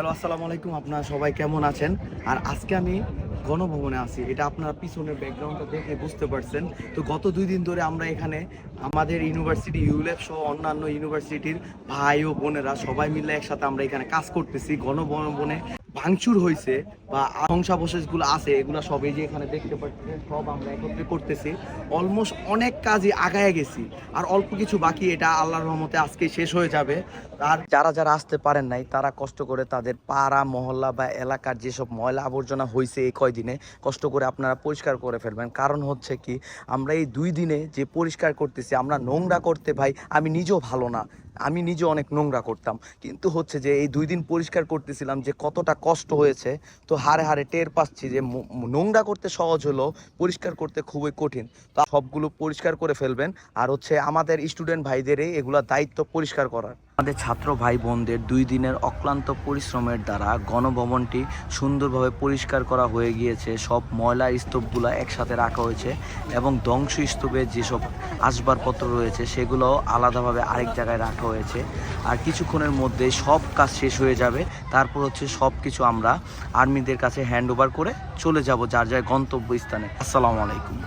আসসালামু আলাইকুম। আপনারা সবাই কেমন আছেন? আর আজকে আমি গণভবনে আছি। এটা আপনার পিছনের ব্যাকগ্রাউন্ডটা দেখে বুঝতে পারছেন। তো গত দুই দিন ধরে আমরা এখানে আমাদের ইউনিভার্সিটি ইউলেফ সহ অন্যান্য ইউনিভার্সিটির ভাই ও বোনেরা সবাই মিলে একসাথে আমরা এখানে কাজ করতেছি গণভবনে। ভাঙচুর হয়েছে বা ধ্বংসাবশেষগুলো আছে, এগুলো সবই যে এখানে দেখতে পাচ্ছেন, সব আমরা একত্রে করতেছি। অলমোস্ট অনেক কাজই আগায় গেছি। আর অল্প কিছু বাকি, এটা আল্লাহর রহমতে আজকে শেষ হয়ে যাবে। আর যারা যারা আসতে পারেন নাই, তারা কষ্ট করে তাদের পাড়া, মহল্লা বা এলাকার যেসব ময়লা আবর্জনা হয়েছে এই কয়দিনে, কষ্ট করে আপনারা পরিষ্কার করে ফেলবেন। কারণ হচ্ছে কি, আমরা এই দুই দিনে যে পরিষ্কার করতেছি, আমরা নোংরা করতে ভাই, আমি নিজেও ভালো না। আমি নিজে অনেক নোংরা করতাম। কিন্তু হচ্ছে যে, এই দুই দিন পরিষ্কার করতেছিলাম যে, কতটা কষ্ট হয়েছে, তো হারে হারে টের পাচ্ছি যে নোংরা করতে সহজ হলো পরিষ্কার করতে খুবই কঠিন। তো সবগুলো পরিষ্কার করে ফেলবেন। আর হচ্ছে আমাদের স্টুডেন্ট ভাইদেরই এগুলা দায়িত্ব পরিষ্কার করার। আমাদের ছাত্র ভাই বোনদের দুই দিনের অক্লান্ত পরিশ্রমের দ্বারা গণভবনটি সুন্দরভাবে পরিষ্কার করা হয়ে গিয়েছে। সব ময়লা স্তূপগুলো একসাথে রাখা হয়েছে এবং ধ্বংস স্তূপে যেসব আসবাবপত্র রয়েছে সেগুলো আলাদাভাবে আরেক জায়গায় রাখা হয়েছে। আর কিছুক্ষণের মধ্যে সব কাজ শেষ হয়ে যাবে। তারপর হচ্ছে সব কিছু আমরা আর্মিদের কাছে হ্যান্ড ওভার করে চলে যাব, যার যার গন্তব্য স্থানে আসসালামু আলাইকুম।